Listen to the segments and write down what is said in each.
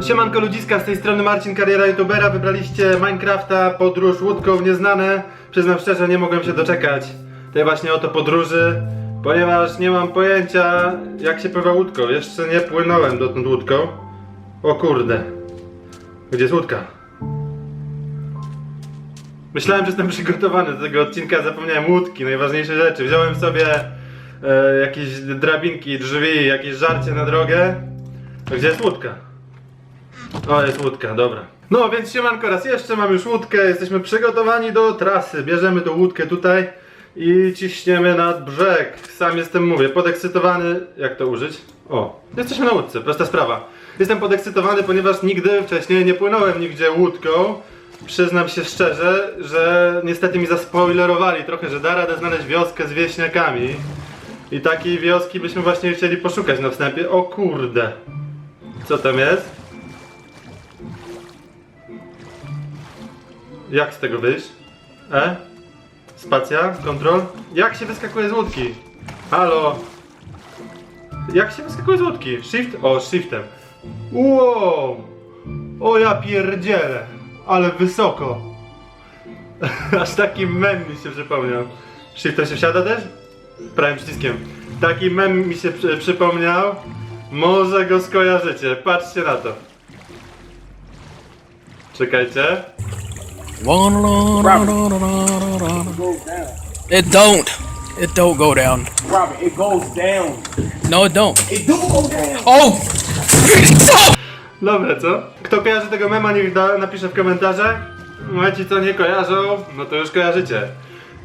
Siemanko ludziska, z tej strony Marcin, kariera youtubera. Wybraliście Minecrafta, podróż łódką w nieznane. Przyznam szczerze, nie mogłem się doczekać tej właśnie oto podróży, ponieważ nie mam pojęcia jak się pływa łódką. Jeszcze nie płynąłem dotąd łódką. O kurde. Gdzie jest łódka? Myślałem, że jestem przygotowany do tego odcinka, zapomniałem łódki, najważniejsze rzeczy. Wziąłem sobie e, jakieś drabinki, drzwi, jakieś żarcie na drogę. Gdzie jest łódka? O, jest łódka, dobra. No więc siemanko raz jeszcze, mam już łódkę, jesteśmy przygotowani do trasy. Bierzemy tą łódkę tutaj i ciśniemy nad brzeg. Sam jestem, mówię, podekscytowany. Jak to użyć? O, jesteśmy na łódce, prosta sprawa. Jestem podekscytowany, ponieważ nigdy wcześniej nie płynąłem nigdzie łódką. Przyznam się szczerze, że niestety mi zaspoilerowali trochę, że da radę znaleźć wioskę z wieśniakami. I takiej wioski byśmy właśnie chcieli poszukać na wstępie. O kurde. Co tam jest? Jak z tego wyjść? E? Spacja? Kontrol? Jak się wyskakuje z łódki? Halo? Jak się wyskakuje z łódki? Shift? O, shiftem. Wow! O ja pierdzielę! Ale wysoko! Aż taki mem mi się przypomniał. Shiftem się wsiada też? Prawym przyciskiem. Taki mem mi się przy, przypomniał. Może go skojarzycie. Patrzcie na to. Czekajcie. Down. It don't. It don't go down. Robert, it goes down. No, it don't. It do go down. Oh! Dobre, co? Kto kojarzy tego mema, niech da, napisze w komentarzach. No a ci, co nie kojarzą, no to już kojarzycie.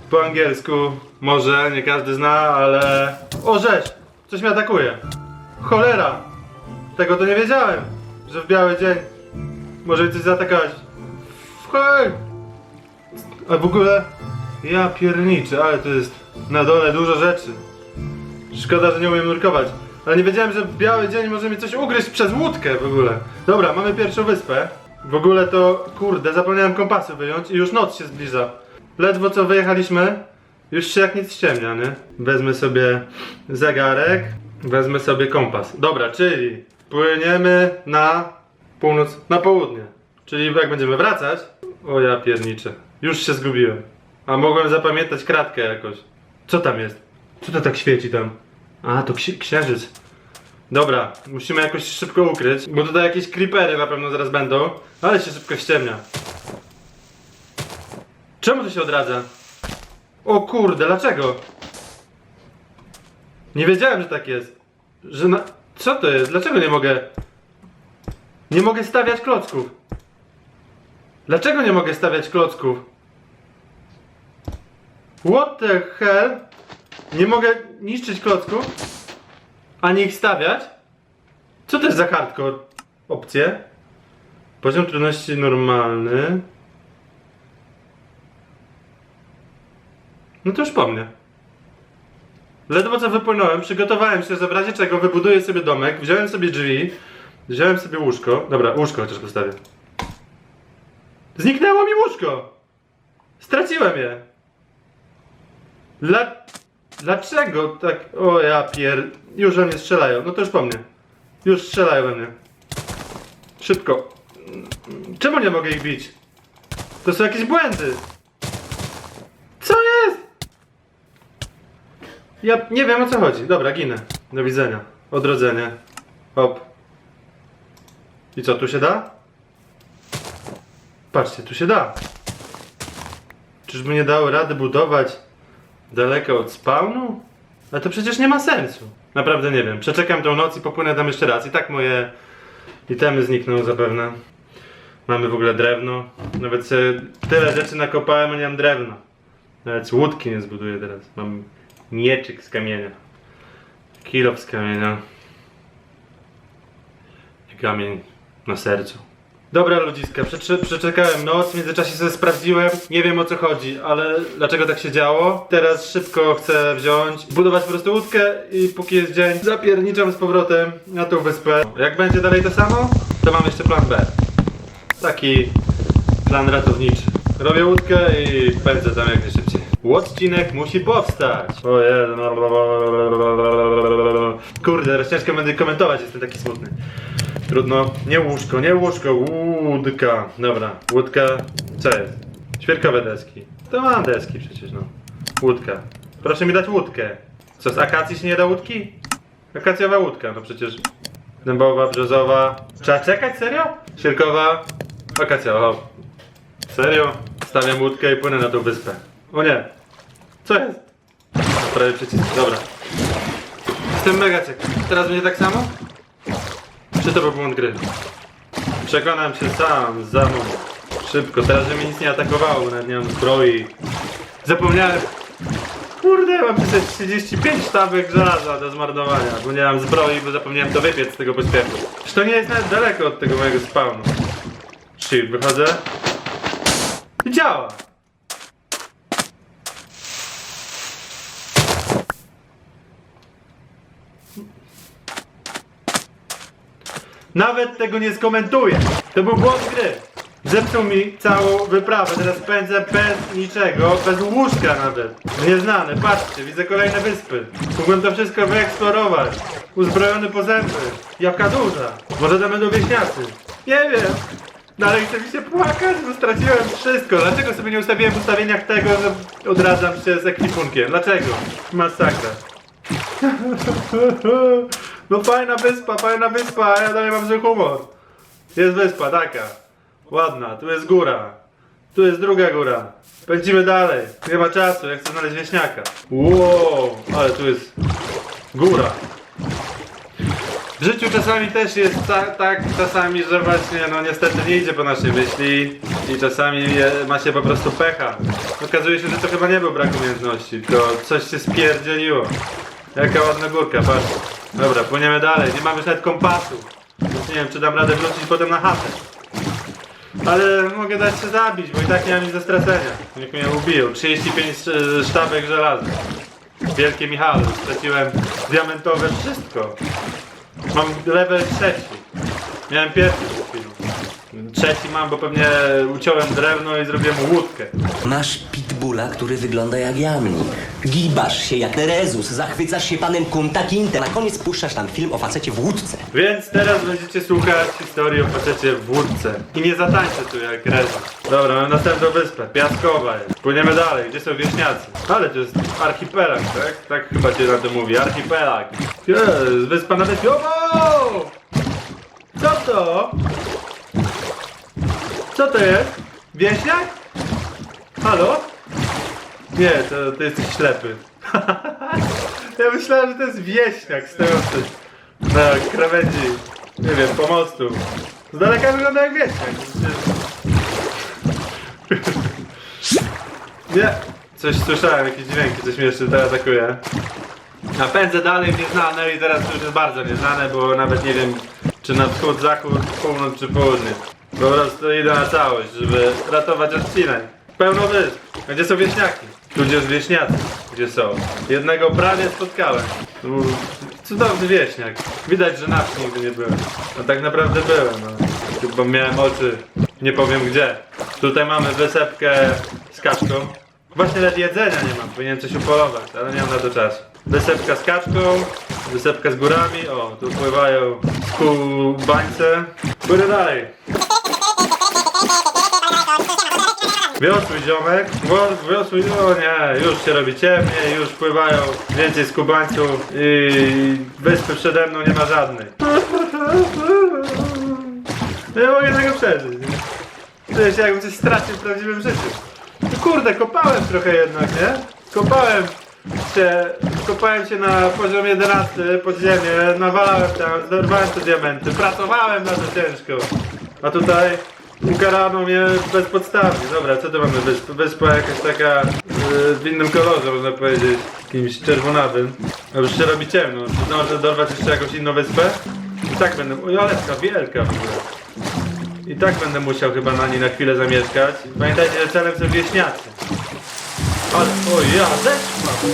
Po angielsku może, nie każdy zna, ale... O, rzecz! Coś mnie atakuje. Cholera! Tego to nie wiedziałem, że w biały dzień może coś zaatakować. Hej! A w ogóle... Ja pierniczę, ale to jest na dole dużo rzeczy. Szkoda, że nie umiem nurkować. Ale nie wiedziałem, że w biały dzień może mi coś ugryźć przez łódkę w ogóle. Dobra, mamy pierwszą wyspę. W ogóle to, kurde, zapomniałem kompasu wyjąć i już noc się zbliża. Ledwo co wyjechaliśmy, już się jak nic ściemnia, nie? Wezmę sobie zegarek, wezmę sobie kompas. Dobra, czyli płyniemy na północ, na południe. Czyli jak będziemy wracać, o ja pierniczę, już się zgubiłem. A mogłem zapamiętać kratkę jakoś. Co tam jest? Co to tak świeci tam? A, to ksi- księżyc. Dobra, musimy jakoś szybko ukryć, bo tutaj jakieś creepery na pewno zaraz będą, ale się szybko ściemnia. Czemu to się odradza? O kurde, dlaczego? Nie wiedziałem, że tak jest. Że na... Co to jest? Dlaczego nie mogę... Nie mogę stawiać klocków. Dlaczego nie mogę stawiać klocków? What the hell? Nie mogę niszczyć klocków, ani ich stawiać? Co to jest za hardcore? Opcje? Poziom trudności normalny. No to już po mnie. Ledwo co wypłynąłem, przygotowałem się, że w razie czego wybuduję sobie domek, wziąłem sobie drzwi, wziąłem sobie łóżko. Dobra, łóżko chociaż postawię. Zniknęło mi łóżko! Straciłem je! Dla... Dlaczego tak... O ja pier... Już we mnie strzelają. No to już po mnie. Już strzelają we mnie. Szybko. Czemu nie mogę ich bić? To są jakieś błędy. Co jest? Ja nie wiem o co chodzi. Dobra, ginę. Do widzenia. Odrodzenie. Hop. I co, tu się da? Patrzcie, tu się da. Czyżby nie dało rady budować daleko od spawnu? Ale to przecież nie ma sensu. Naprawdę nie wiem. Przeczekam tą noc i popłynę tam jeszcze raz. I tak moje itemy znikną zapewne. Mamy w ogóle drewno. Nawet tyle rzeczy nakopałem, a nie mam drewna. Nawet łódki nie zbuduję teraz. Mam mieczyk z kamienia. Kilo z kamienia. I kamień na sercu. Dobra ludziska, przecze- przeczekałem noc, w międzyczasie sobie sprawdziłem, nie wiem o co chodzi, ale dlaczego tak się działo. Teraz szybko chcę wziąć, budować po prostu łódkę i póki jest dzień, zapierniczam z powrotem na tą wyspę. Jak będzie dalej to samo, to mam jeszcze plan B. Taki plan ratowniczy. Robię łódkę i pędzę tam jak najszybciej. Odcinek musi powstać. O Kurde, ciężko będę komentować, jestem taki smutny. Trudno. Nie łóżko, nie łóżko, łódka. Dobra, łódka. Co jest? Świerkowe deski. To mam deski przecież, no. Łódka. Proszę mi dać łódkę. Co, z akacji się nie da łódki? Akacjowa łódka, no przecież. Dębowa, brzozowa. Trzeba czekać, serio? Świerkowa, akacjowa. Serio? Stawiam łódkę i płynę na tą wyspę. O nie. Co jest? Prawie przycisk, dobra. Jestem mega ciekaw. Teraz będzie tak samo? Czy to był błąd gry? Przekonam się sam, za moment. Szybko, teraz żeby mnie nic nie atakowało, nawet nie mam zbroi. Zapomniałem. Kurde, mam przecież 35 sztabek żelaza do zmarnowania, bo nie mam zbroi, bo zapomniałem to wypiec z tego pośpiechu. Czy to nie jest nawet daleko od tego mojego spawnu? Shift, wychodzę. I działa! Nawet tego nie skomentuję. To był błąd gry. Zepsuł mi całą wyprawę. Teraz pędzę bez niczego, bez łóżka nawet. Nieznane, patrzcie, widzę kolejne wyspy. Mógłbym to wszystko wyeksplorować. Uzbrojony po zęby. Jaka duża. Może tam będą wieśniacy. Nie wiem. Dalej chce mi się płakać, bo straciłem wszystko. Dlaczego sobie nie ustawiłem w ustawieniach tego, że odradzam się z ekwipunkiem? Dlaczego? Masakra. No fajna wyspa, fajna wyspa, a ja dalej mam zły humor. Jest wyspa, taka. Ładna, tu jest góra. Tu jest druga góra. Pędzimy dalej. Nie ma czasu, ja chcę znaleźć wieśniaka. Wow, ale tu jest góra. W życiu czasami też jest ta, tak, czasami, że właśnie, no niestety nie idzie po naszej myśli i czasami je, ma się po prostu pecha. Okazuje się, że to chyba nie był brak umiejętności, tylko coś się spierdzieliło. Jaka ładna górka, patrz. Dobra, płyniemy dalej, nie mamy już nawet kompasu. Więc nie wiem, czy dam radę wrócić potem na chatę. Ale mogę dać się zabić, bo i tak nie mam nic do stracenia. Niech mnie ubiją. 35 e, sztabek żelaza. Wielkie Michale, straciłem diamentowe wszystko. Mam level trzeci. Miałem pierwszy. Trzeci mam, bo pewnie uciąłem drewno i zrobiłem łódkę. Masz pitbulla, który wygląda jak jamnik. Gibasz się jak Terezus, zachwycasz się panem Kunta Kinte. Na koniec puszczasz tam film o facecie w łódce. Więc teraz będziecie słuchać historii o facecie w wódce. I nie zatańczę tu jak Rezu. Dobra, mamy następną wyspę. Piaskowa jest. Płyniemy dalej. Gdzie są wieśniacy? Ale to jest archipelag, tak? Tak chyba się na to mówi. Archipelag. Jest, wyspa na wyspie. O! Co to? Co to jest? Wieśniak? Halo? Nie, to, to jesteś ślepy. ja myślałem, że to jest wieśniak stojący na krawędzi, nie wiem, pomostu. Z daleka wygląda jak wieśniak. Nie, coś słyszałem, jakieś dźwięki, coś mnie jeszcze tutaj atakuje. Napędzę dalej w nieznane i teraz już jest bardzo nieznane, bo nawet nie wiem, czy na wschód, zachód, północ czy południe. Po prostu idę na całość, żeby ratować odcinek. Pełno wysp. A Gdzie są wieśniaki? Gdzie jest wieśniacy? Gdzie są? Jednego prawie spotkałem. Cudowny wieśniak. Widać, że na wsi nigdy nie byłem. No tak naprawdę byłem, no. Chyba miałem oczy, nie powiem gdzie. Tutaj mamy wysepkę z kaczką. Właśnie nawet jedzenia nie mam, powinienem coś upolować, ale nie mam na to czasu. Wysepka z kaczką, wysepka z górami, o, tu pływają skubańce. Góry dalej. Wiosły ziomek, wiosły, o nie, już się robi ciemniej, już pływają więcej skubańców i wyspy przede mną nie ma żadnej. Nie mogę tego przeżyć. nie? Się jakbym coś stracił w prawdziwym życiu. No kurde, kopałem trochę jednak, nie? Kopałem się, kopałem się na poziom 11 pod ziemię, nawalałem tam, zdorwałem te diamenty, pracowałem na to ciężko. A tutaj ukarano mnie bezpodstawnie. Dobra, co tu mamy? Wyspa, wyspa jakaś taka yy, w innym kolorze, można powiedzieć. Jakimś czerwonawym. A już się robi ciemno. Czy zdążę dorwać jeszcze jakąś inną wyspę? I tak będę... Oj, ale taka wielka w ogóle. I tak będę musiał chyba na niej na chwilę zamieszkać. Pamiętajcie, że celem są wieśniacy. Ale, o ja, deszcz mam.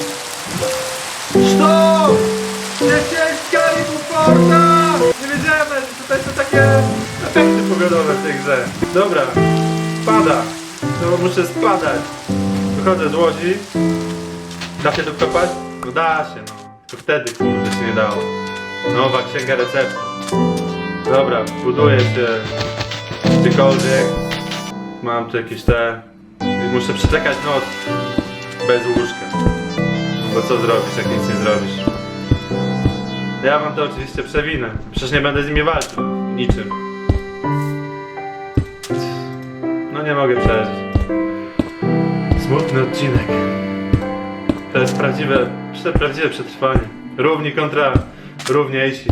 Stop! Lecieć Kalifornia! Nie wiedziałem, że tutaj są takie efekty pogodowe w tej grze. Dobra, pada. To muszę spadać. Wchodzę z łodzi. Da się tu wkopać? No da się, no. To wtedy, kurde, się nie dało. Nowa księga recepty. Dobra, buduję się gdziekolwiek. Mam tu jakieś te... Muszę przeczekać noc bez łóżka. Bo co zrobisz, jak nic nie zrobisz? Ja wam to oczywiście przewinę. Przecież nie będę z nimi walczył. Niczym. No nie mogę przeżyć. Smutny odcinek. To jest prawdziwe, prawdziwe przetrwanie. Równi kontra równiejsi.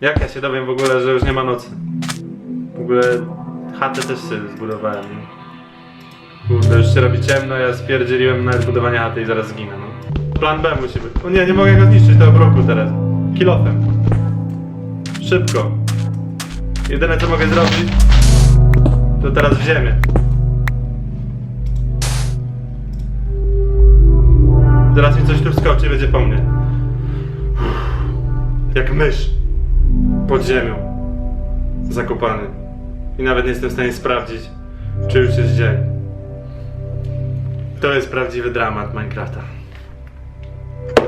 Jak ja się dowiem w ogóle, że już nie ma nocy? W ogóle chatę też sobie zbudowałem. Kurde, już się robi ciemno, ja spierdzieliłem nawet budowanie chaty i zaraz zginę, no. Plan B musi być. O nie, nie mogę go zniszczyć tego bloku teraz. Kilofem. Szybko. Jedyne co mogę zrobić, to teraz w ziemię. Zaraz mi coś tu wskoczy i będzie po mnie. Jak mysz. Pod ziemią. Zakopany. I nawet nie jestem w stanie sprawdzić, czy już jest dzień. To jest prawdziwy dramat Minecrafta.